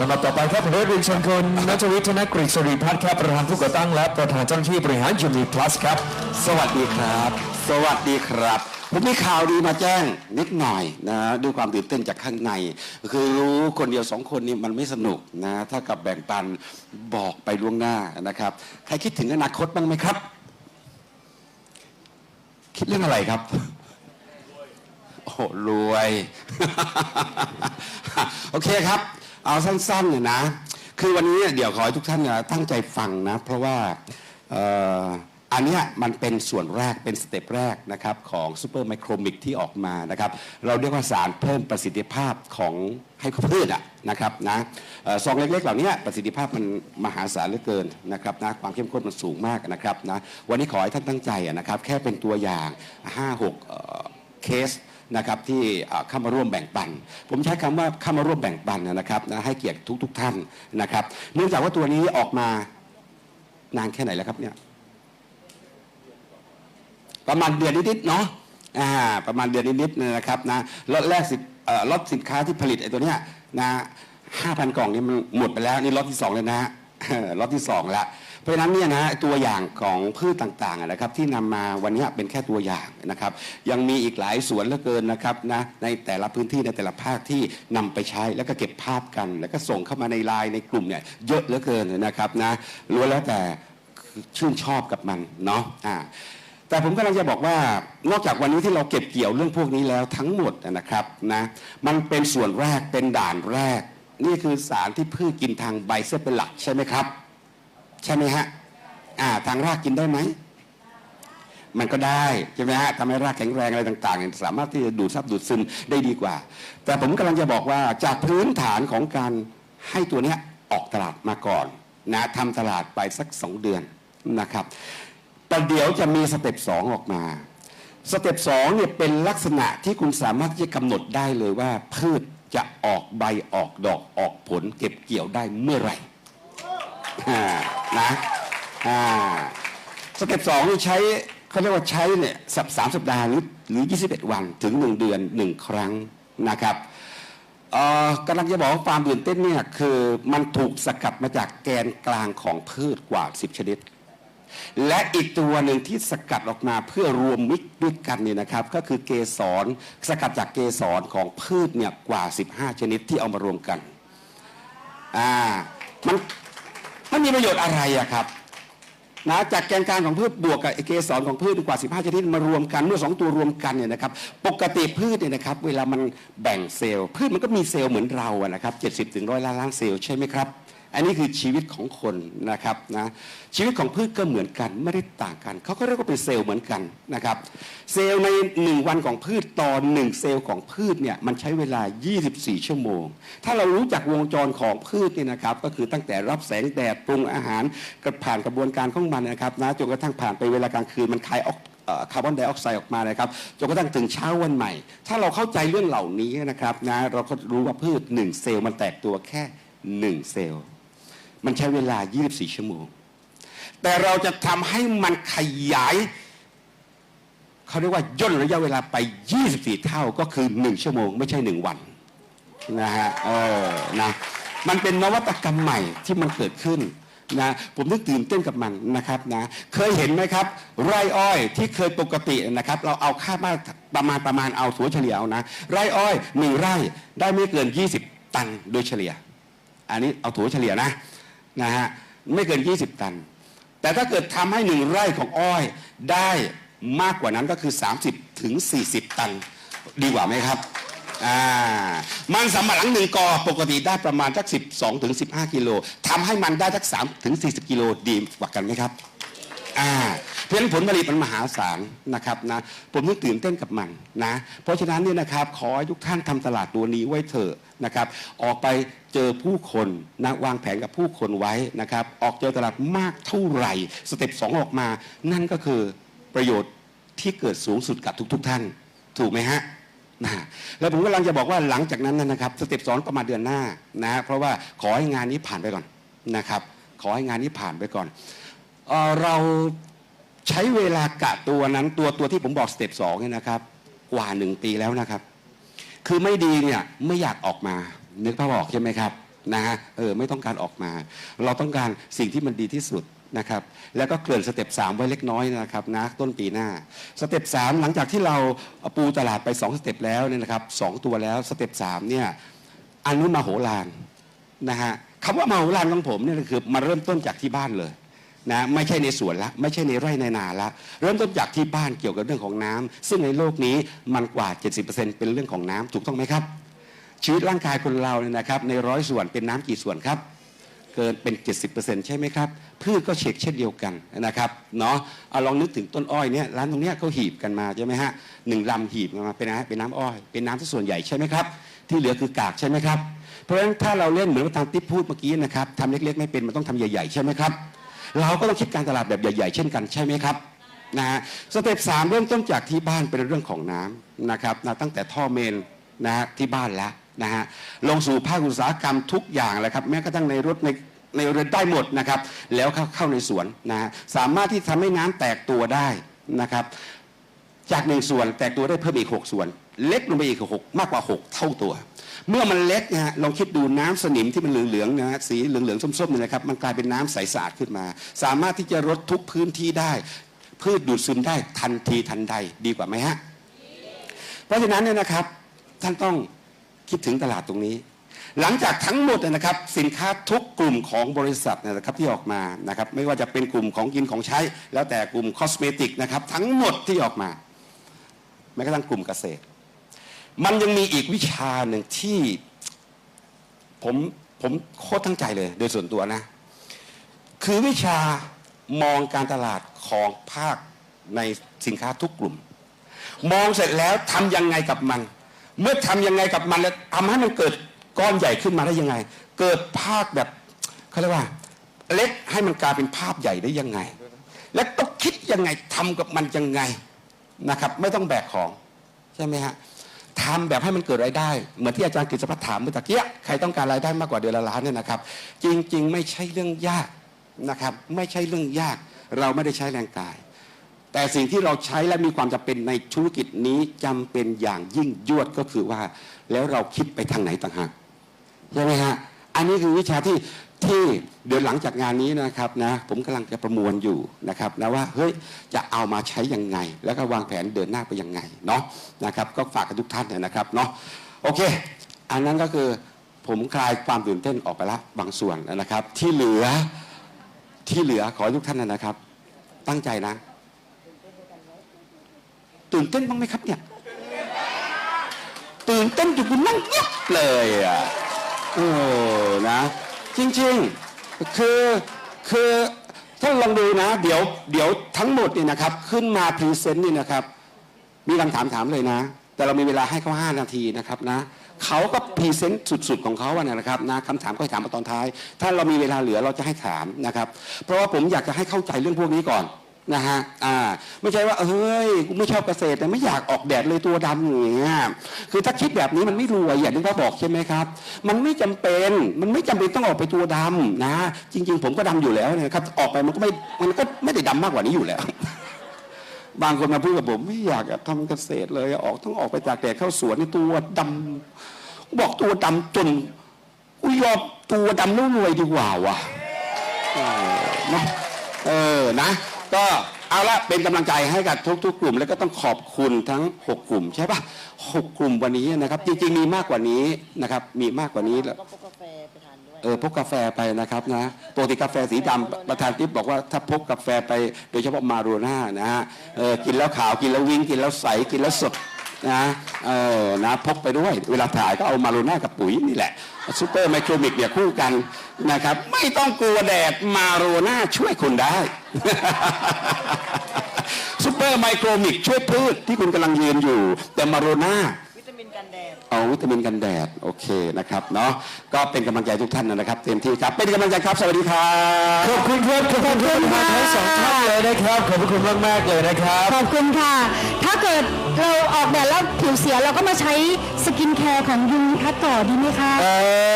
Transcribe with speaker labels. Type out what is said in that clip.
Speaker 1: ลำดับต่อไปครับผมได้เรียนเชิญคุณนัทวิทย์ธนกฤษริพัฒน์ครับประธานผู้ก่อตั้งและประธานเจ้าหน้าที่บริหารยูนิพลัสครับ
Speaker 2: สวัสดีครับ สวัสดีครับ ผมมีข่าวดีมาแจ้งนิดหน่อยนะด้วยความตื่นเต้นจากข้างใน คือรู้คนเดียวสองคนนี่มันไม่สนุกนะถ้ากับแบ่งปันบอกไปล่วงหน้านะครับ ใครคิดถึงอนาคตบ้างไหมครับ คิดเรื่องอะไรครับโอ้โหรวย โอเคครับ เอาสั้นๆเนี่ยนะ คือวันนี้เดี๋ยวขอให้ทุกท่านตั้งใจฟังนะ เพราะว่าอันนี้มันเป็นส่วนแรกเป็นสเต็ปแรกนะครับของซูเปอร์ไมโครมิกที่ออกมานะครับ เราเรียกว่าสารเพิ่มประสิทธิภาพของให้พืชอะนะครับนะซองเล็กๆ เหล่านี้ประสิทธิภาพมันมหาศาลเหลือเกินนะครับนะความเข้มข้นมันสูงมากนะครับนะวันนี้ขอให้ท่านตั้งใจนะครับ แค่เป็นตัวอย่าง 5-6 เคส นะครับที่เข้ามาร่วมแบ่งปัน ผมใช้คำว่าเข้ามาร่วมแบ่งปันนะครับนะให้เกียรติทุกๆทท่านนะครับ เนื่องจากว่าตัวนี้ออกมานานแค่ไหนแล้วครับเนี่ยประมาณเดือนนิดๆเนาะอ่าประมาณเดือนนิดๆนะครับนะล็อตแรกสิเอ่อล็อตสินค้าที่ผลิตไอ้ตัวเนี้ยนะห้าพันกล่องนี่มันหมดไปแล้วนี่ล็อตที่สองเลยนะฮะล็อตที่สองแล้ว เพราะฉะนั้นเนี่ยนะตัวอย่างของพืชต่างๆนะครับที่นำมาวันนี้เป็นแค่ตัวอย่างนะครับยังมีอีกหลายสวนเหลือเกินนะครับนะในแต่ละพื้นที่ในแต่ละภาคที่นำไปใช้แล้วก็เก็บภาพกัน แล้วก็ส่งเข้ามาในไลน์ในกลุ่มเนี่ยเยอะเหลือเกินนะครับนะล้วนแล้วแต่ชื่นชอบกับมันเนาะอ่าแต่ผมกำลังจะบอกว่านอกจากวันนี้ที่เราเก็บเกี่ยวเรื่องพวกนี้แล้วทั้งหมดนะครับนะมันเป็นส่วนแรกเป็นด่านแรก นี่คือสารที่พืชกินทางใบเส้นเป็นหลักใช่ไหมครับ ใช่ไหมฮะอ่าทางรากกินได้ไหม มันก็ได้ใช่ไหมฮะทำให้รากแข็งแรงอะไรต่างๆ สามารถที่จะดูดซับดูดซึมได้ดีกว่า แต่ผมกำลังจะบอกว่าจากพื้นฐานของการให้ตัวเนี้ยออกตลาดมาก่อนนะทำตลาดไปสักสองเดือนนะครับแต่เดี๋ยวจะมีสเต็ปสองออกมาสเต็ปสองเนี่ยเป็นลักษณะที่คุณสามารถที่จะกำหนดได้เลยว่าพืชจะออกใบออกดอกออกผลเก็บเกี่ยวได้เมื่อไหร่ อ่านะอ่าสเต็ปสองนี่ใช้เขาเรียกว่าใช้เนี่ยสัปสามสัปดาห์หรือหรือ21 วันถึง 1 เดือน 1 ครั้งนะครับเอ่อกำลังจะบอกว่าความตื่นเต้นเนี่ยคือมันถูกสกัดมาจากแกนกลางของพืชกว่า 10 ชนิด และอีกตัวหนึ่งที่สกัดออกมาเพื่อรวมมิตรด้วยกันเนี่ยนะครับ ก็คือเกสรสกัดจากเกสรของพืชเนี่ยกว่า 15 ชนิดที่เอามารวมกันอ่ามัน มันมีประโยชน์อะไรอะครับนะจากแกนกลางของพืชบวกกับเกสรของพืชกว่า 15 ชนิดมารวมกันเมื่อสองตัวรวมกันเนี่ยนะครับปกติพืชเนี่ยนะครับเวลามันแบ่งเซลล์พืชมันก็มีเซลล์เหมือนเราอะนะครับ70ถึงร้อยล้านล้านเซลล์ใช่ไหมครับ อันนี้คือชีวิตของคนนะครับนะชีวิตของพืชก็เหมือนกันไม่ได้ต่างกัน เขาก็เรียกว่าเป็นเซลล์เหมือนกันนะครับเซลล์ในหนึ่งวันของพืชตอหนึ่งเซลล์ของพืชเนี่ยมันใช้เวลา 24 ชั่วโมง ถ้าเรารู้จักวงจรของพืชเนี่ยนะครับก็คือตั้งแต่รับแสงแดดปรุงอาหารกผ่านกระบวนการของมันนะครับนะจนกระทั่งผ่านไปเวลากลางคืนมันคายออกคาร์บอนไดออกไซด์ออกมานะครับจนกระทั่งถึงเช้าวันใหม่ ถ้าเราเข้าใจเรื่องเหล่านี้นะครับนะเราก็รู้ว่าพืชหนึ่งเซลล์มันแตกตัวแค่หนึ่งเซลล์ มันใช้เวลา 24 ชั่วโมง แต่เราจะทำให้มันขยาย เขาเรียกว่าย่นระยะเวลาไป 24 เท่าก็คือ 1 ชั่วโมง ไม่ใช่ 1 วันนะฮะเออนะมันเป็นนวัตกรรมใหม่ที่มันเกิดขึ้นนะผมนึกตื่นเต้นกับมันนะครับนะเคยเห็นไหมครับ ไร่อ้อยที่เคยปกตินะครับ เราเอาค่ามาประมาณประมาณเอาถัวเฉลี่ยเอานะไร่อ้อยหนึ่งไร่ได้ไม่เกิน 20 ตันโดยเฉลี่ย อันนี้เอาถัวเฉลี่ยนะ นะฮะไม่เกิน 20 ตัน แต่ถ้าเกิดทำให้หนึ่งไร่ของอ้อยได้มากกว่านั้นก็คือ 30ถึง40 ตัน ดีกว่าไหมครับอ่ามันสำปะหลังหนึ่งกอปกติได้ประมาณสัก12ถึง15 กิโลทำให้มันได้สัก3ถึง40 กิโลดีกว่ากันไหมครับ อ่าเพราะฉะนั้นผลผลิตมันมหาศาลนะครับนะผมต้องตื่นเต้นกับมันนะเพราะฉะนั้นเนี่ยนะครับขอให้ทุกท่านทำตลาดตัวนี้ไว้เถอะนะครับออกไปเจอผู้คนนะวางแผนกับผู้คนไว้นะครับออกเจอตลาดมากเท่าไหร่ สเต็ปสองออกมา นั่นก็คือประโยชน์ที่เกิดสูงสุดกับทุก ๆ ท่าน ถูกไหมฮะนะแล้วผมกำลังจะบอกว่าหลังจากนั้นนะครับสเต็ปสองประมาณเดือนหน้านะเพราะว่าขอให้งานนี้ผ่านไปก่อนนะครับขอให้งานนี้ผ่านไปก่อน เอ่อเราใช้เวลากะตัวนั้นตัวตัวที่ผมบอกสเต็ปสองเนี่ยนะครับ กว่าหนึ่งปีแล้วนะครับ คือไม่ดีเนี่ยไม่อยากออกมา นึกภาพออกใช่ไหมครับนะฮะเออไม่ต้องการออกมา เราต้องการสิ่งที่มันดีที่สุดนะครับแล้วก็เกลื่อนสเต็ป3ไว้เล็กน้อยนะครับนะต้นปีหน้าสเต็ป3หลังจากที่เราปูตลาดไป 2 สเต็ปแล้วเนี่ยนะครับสองตัวแล้วสเต็ป3เนี่ยอันนู้นมาโหฬารนะฮะคำว่ามาโหฬารของผมเนี่ยคือมาเริ่มต้นจากที่บ้านเลย นะไม่ใช่ในสวนละไม่ใช่ในไร่ในนาละเริ่มต้นจากที่บ้านเกี่ยวกับเรื่องของน้ำซึ่งในโลกนี้มันกว่า 70%เป็นเรื่องของน้ำถูกต้องไหมครับ ชีวิตร่างกายคนเราเนี่ยนะครับในร้อยส่วนเป็นน้ำกี่ส่วนครับ เกินเป็น 70%ใช่ไหมครับพืชก็เช็คเช่นเดียวกันนะครับเนาะเอาลองนึกถึงต้นอ้อยเนี่ยร้านตรงเนี้ยเขาหีบกันมาใช่ไหมฮะหนึ่งลำหีบกันมาเป็นอะไรเป็นน้ำอ้อย เป็นน้ำที่ส่วนใหญ่ใช่ไหมครับ ที่เหลือคือกากใช่ไหมครับเพราะฉะนั้นถ้าเราเล่นเหมือนว่าทางติ๊บพูดเมื่อกี้นะครับทำเล็กๆ ไม่เป็นมันต้องทำใหญ่ๆใช่ไหมครับ เราก็ต้องคิดการตลาดแบบใหญ่ ๆ เช่นกันใช่ไหมครับนะฮะสเต็ปสามเริ่มต้นจากที่บ้านเป็นเรื่องของน้ำนะครับนะตั้งแต่ท่อเมนนะฮะที่บ้านแล้วนะฮะลงสู่ภาคอุตสาหกรรมทุกอย่างเลยครับแม้กระทั่งในรถในในเรือนได้หมดนะครับแล้วเข้าเข้าในสวนนะฮะสามารถที่ทำให้น้ำแตกตัวได้นะครับจากหนึ่งส่วนแตกตัวได้เพิ่มอีก 6 ส่วน เล็กลงไปอีกหกมากกว่า 6 เท่าตัว เมื่อมันเล็กนะฮะลองคิดดูน้ำสนิมที่มันเหลืองๆนะฮะสีเหลืองๆส้มๆเนี่ยนะครับมันกลายเป็นน้ำใสสะอาดขึ้นมา สามารถที่จะรดทุกพื้นที่ได้ พืชดูดซึมได้ทันทีทันใดดีกว่าไหมฮะเพราะฉะนั้นเนี่ยนะครับท่านต้องคิดถึงตลาดตรงนี้ หลังจากทั้งหมดนะครับ สินค้าทุกกลุ่มของบริษัทนยนะครับที่ออกมานะครับไม่ว่าจะเป็นกลุ่มของกินของใช้ แล้วแต่กลุ่มคอสเมติกนะครับทั้งหมดที่ออกมาแม้กระทั่งกลุ่มเกษตร มันยังมีอีกวิชาหนึ่งที่ผมผมโคตรตั้งใจเลย โดยส่วนตัวนะ คือวิชามองการตลาดของภาคในสินค้าทุกกลุ่ม มองเสร็จแล้วทำยังไงกับมัน เมื่อทำยังไงกับมันแล้วทำให้มันเกิดก้อนใหญ่ขึ้นมาได้ยังไง เกิดภาพแบบเขาเรียกว่า เล็กให้มันกลายเป็นภาพใหญ่ได้ยังไง และต้องคิดยังไงทำกับมันยังไงนะครับ ไม่ต้องแบกของใช่ไหมฮะ ทำแบบให้มันเกิดรายได้ เหมือนที่อาจารย์กฤษพัฒน์ถามเมื่อตะกี้ใครต้องการรายได้มากกว่าเดือนละล้านเนี่ยนะครับ จริงๆ ไม่ใช่เรื่องยากนะครับ ไม่ใช่เรื่องยาก เราไม่ได้ใช้แรงกาย แต่สิ่งที่เราใช้และมีความจำเป็นในธุรกิจนี้จำเป็นอย่างยิ่งยวดก็คือว่า แล้วเราคิดไปทางไหนต่างหากใช่ไหมฮะอันนี้คือวิชาที่ ที่เดี๋ยวหลังจากงานนี้นะครับนะผมกำลังจะประมวลอยู่นะครับนะว่าเฮ้ยจะเอามาใช้ยังไง แล้วก็วางแผนเดินหน้าไปยังไงเนาะนะครับก็ฝากกับทุกท่านนะครับเนาะโอเค อันนั้นก็คือผมคลายความตื่นเต้นออกไปละบางส่วนนะครับ ที่เหลือที่เหลือขอทุกท่านนะครับ ตั้งใจนะ ตื่นเต้นบ้างไหมครับเนี่ยตื่นเต้นอยู่คุณนั่งเงียบเลยอะเออนะ จริงๆคือคือท่านลองดูนะ เดี๋ยวเดี๋ยวทั้งหมดนี่นะครับ ขึ้นมาพรีเซนต์นี่นะครับ มีคำถามถามเลยนะ แต่เรามีเวลาให้เขา5นาทีนะครับนะเขาก็พรีเซนต์สุดๆของเขาอะนะครับนะคำถามก็ให้ถามมาตอนท้าย ถ้าเรามีเวลาเหลือเราจะให้ถามนะครับ เพราะว่าผมอยากจะให้เข้าใจเรื่องพวกนี้ก่อน นะฮะ อ่า ไม่ใช่ว่าเฮ้ย กูไม่ชอบเกษตรแต่ไม่อยากออกแดดเลยตัวดำอย่างเงี้ย คือถ้าคิดแบบนี้มันไม่รวยอย่างที่เขาบอกใช่ไหมครับ มันไม่จำเป็น มันไม่จำเป็นต้องออกไปตัวดำนะ จริง ๆ ผมก็ดำอยู่แล้วนะครับ ออกไปมันก็ไม่ มันก็ไม่ได้ดำมากกว่านี้อยู่แล้ว บางคนมาพูดกับผมไม่อยากจะทำเกษตรเลย ออกต้องออกไปจากแดดเข้าสวนนี่ตัวดำบอกตัวดำจนกูยอมตัวดำแล้วรวยดีกว่าว่ะเนะเออ นะ ก็เอาละเป็นกำลังใจให้กับทุกๆ กลุ่ม แล้วก็ต้องขอบคุณทั้ง 6 กลุ่มใช่ปะหกกลุ่มวันนี้นะครับ จริง ๆ มีมากกว่านี้นะครับ มีมากกว่านี้แล้ว
Speaker 3: ก็พกกาแฟไปทานด้วย
Speaker 2: เออพกกาแฟไปนะครับนะปกติกาแฟสีดำประธานทิพย์บอกว่าถ้าพกกาแฟไปโดยเฉพาะมาโรน่านะฮะเออกินแล้วขาวกินแล้ววิ่งกินแล้วใสกินแล้วสดนะเออนะพกไปด้วย เวลาถ่ายก็เอามาโรน่ากับปุ๋ยนี่แหละซูเปอร์ไมโครมิกเนี่ยคู่กัน นะครับ ไม่ต้องกลัวแดดมาโรน่าช่วยคุณได้ซูเปอร์ไมโครมิกช่วยพืชที่คุณกำลังยืนอยู่ แต่มาโรน่า
Speaker 3: วิตามินกันแดด
Speaker 2: เอาวิตามินกันแดด โอเคนะครับเนาะก็เป็นกำลังใจทุกท่านนะครับ เต็มที่ครับเป็นกำลังใจครับ สวัสดีครับ
Speaker 1: ขอบคุณครับขอบคุณครับมาทั้งสองท่านเลยนะครับขอบพระคุณมากๆเลยนะครับ
Speaker 4: ขอบคุณค่ะ ถ้าเกิดเราออกแบบแล้วผิวเสียเราก็มาใช้สกินแคร์ของยูนิพัทต่อดีไหมคะ
Speaker 1: เอ่อ